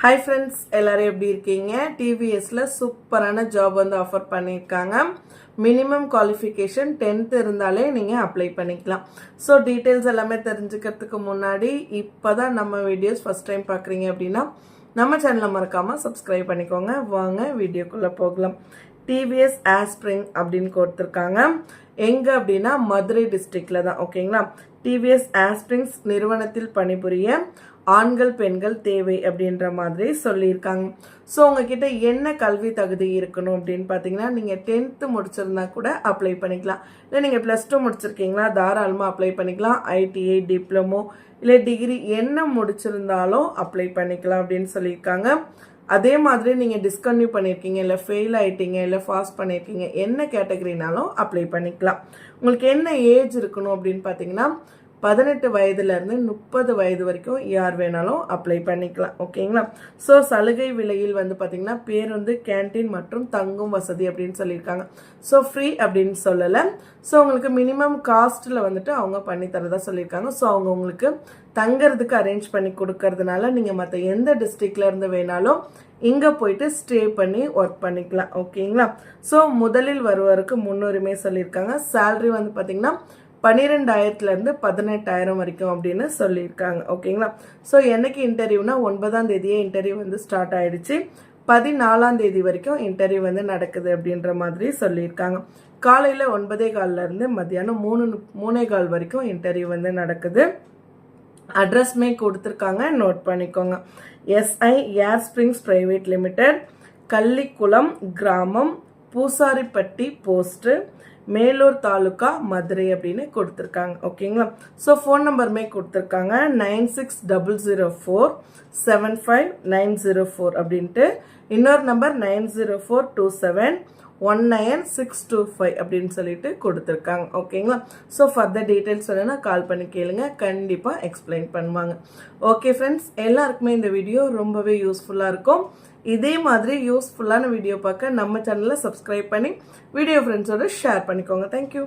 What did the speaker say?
Hi friends எல்லாரும் எப்படி இருக்கீங்க? டிவிஎஸ்ல சூப்பரான ஜாப் வந்து ஆஃபர் பண்ணியிருக்காங்க. மினிமம் குவாலிஃபிகேஷன் டென்த் இருந்தாலே நீங்கள் அப்ளை பண்ணிக்கலாம். ஸோ டீட்டெயில்ஸ் எல்லாமே தெரிஞ்சுக்கிறதுக்கு முன்னாடி இப்போ தான் நம்ம வீடியோஸ் ஃபஸ்ட் டைம் பார்க்குறீங்க அப்படின்னா நம்ம சேனலை மறக்காமல் சப்ஸ்கிரைப் பண்ணிக்கோங்க. வாங்க வீடியோக்குள்ளே போகலாம். டிவிஎஸ் ஆஸ்பிரிங் அப்படின்னு கொடுத்துருக்காங்க. எங்கே அப்படின்னா மதுரை டிஸ்ட்ரிக்டில் தான் ஓகேங்களா டிவிஎஸ் ஆஸ்பிரிங்ஸ் நிறுவனத்தில் பணிபுரிய ஆண்கள் பெண்கள் தேவை அப்படின்ற மாதிரி சொல்லியிருக்காங்க. ஸோ உங்ககிட்ட என்ன கல்வி தகுதி இருக்கணும் அப்படின்னு பார்த்தீங்கன்னா நீங்கள் டென்த்து முடிச்சிருந்தா கூட அப்ளை பண்ணிக்கலாம். இல்லை நீங்கள் ப்ளஸ் டூ முடிச்சிருக்கீங்களா தாராளமாக அப்ளை பண்ணிக்கலாம். ஐடிஐ டிப்ளமோ இல்லை டிகிரி என்ன முடிச்சிருந்தாலும் அப்ளை பண்ணிக்கலாம் அப்படின்னு சொல்லியிருக்காங்க. அதே மாதிரி நீங்கள் டிஸ்கன்யூ பண்ணியிருக்கீங்க இல்லை ஃபெயில் ஆகிட்டீங்க இல்லை ஃபாஸ்ட் பண்ணியிருக்கீங்க என்ன கேட்டகரினாலும் அப்ளை பண்ணிக்கலாம். உங்களுக்கு என்ன ஏஜ் இருக்கணும் அப்படின்னு பார்த்தீங்கன்னா பதினெட்டு வயதுலேருந்து முப்பது வயது வரைக்கும் யார் வேணாலும் அப்ளை பண்ணிக்கலாம் ஓகேங்களா ஸோ சலுகை விலையில் வந்து பார்த்திங்கன்னா பேருந்து கேன்டீன் மற்றும் தங்கும் வசதி அப்படின்னு சொல்லியிருக்காங்க. ஸோ ஃப்ரீ அப்படின்னு சொல்லலை. ஸோ உங்களுக்கு மினிமம் காஸ்ட்டில் வந்துட்டு அவங்க பண்ணி தரதா சொல்லியிருக்காங்க. ஸோ அவங்க உங்களுக்கு தங்கிறதுக்கு அரேஞ்ச் பண்ணி கொடுக்கறதுனால நீங்கள் மற்ற எந்த டிஸ்ட்ரிக்ட்லேருந்து வேணாலும் இங்கே போயிட்டு ஸ்டே பண்ணி ஒர்க் பண்ணிக்கலாம் ஓகேங்களா ஸோ முதலில் வருவருக்கு முன்னுரிமை சொல்லியிருக்காங்க. சேல்ரி வந்து பார்த்திங்கன்னா பன்னிரெண்டாயிரத்துலேருந்து பதினெட்டாயிரம் வரைக்கும் அப்படின்னு சொல்லியிருக்காங்க. ஓகேங்களா? ஸோ என்னைக்கு இன்டர்வியூனா ஒன்பதாம் தேதியே இன்டர்வியூ வந்து ஸ்டார்ட் ஆயிடுச்சு. பதினாலாம் தேதி வரைக்கும் இன்டர்வியூ வந்து நடக்குது அப்படின்ற மாதிரி சொல்லியிருக்காங்க. காலையில் ஒன்பதே காலிலேருந்து மத்தியானம் மூணு மூணே கால் வரைக்கும் இன்டர்வியூ வந்து நடக்குது. அட்ரஸ்மே கொடுத்துருக்காங்க. நோட் பண்ணிக்கோங்க. SI air springs private limited Kallikulam கிராமம் பூசாரிப்பட்டி போஸ்ட்டு மேலூர் தாலுக்கா மதுரை அப்படின்னு கொடுத்துருக்காங்க. ஓகேங்களா ஸோ ஃபோன் நம்பருமே கொடுத்துருக்காங்க. Nine six double zero four seven five nine zero four அப்படின்ட்டு. இன்னொரு number nine zero four two seven one nine six two five அப்படின்னு சொல்லிட்டு கொடுத்துருக்காங்க. ஓகேங்களா ஸோ ஃபர்தர் டீட்டெயில்ஸ் வேணும்னா கால் பண்ணி கேளுங்க. கண்டிப்பாக எக்ஸ்பிளைன் பண்ணுவாங்க. ஓகே ஃப்ரெண்ட்ஸ் எல்லாருக்குமே இந்த வீடியோ ரொம்பவே யூஸ்ஃபுல்லாக இருக்கும். இதே மாதிரி யூஸ்ஃபுல்லான வீடியோ பார்க்க நம்ம சேனலை சப்ஸ்கிரைப் பண்ணி வீடியோ ஃப்ரெண்ட்ஸோட ஷேர் பண்ணிக்கோங்க. தேங்க்யூ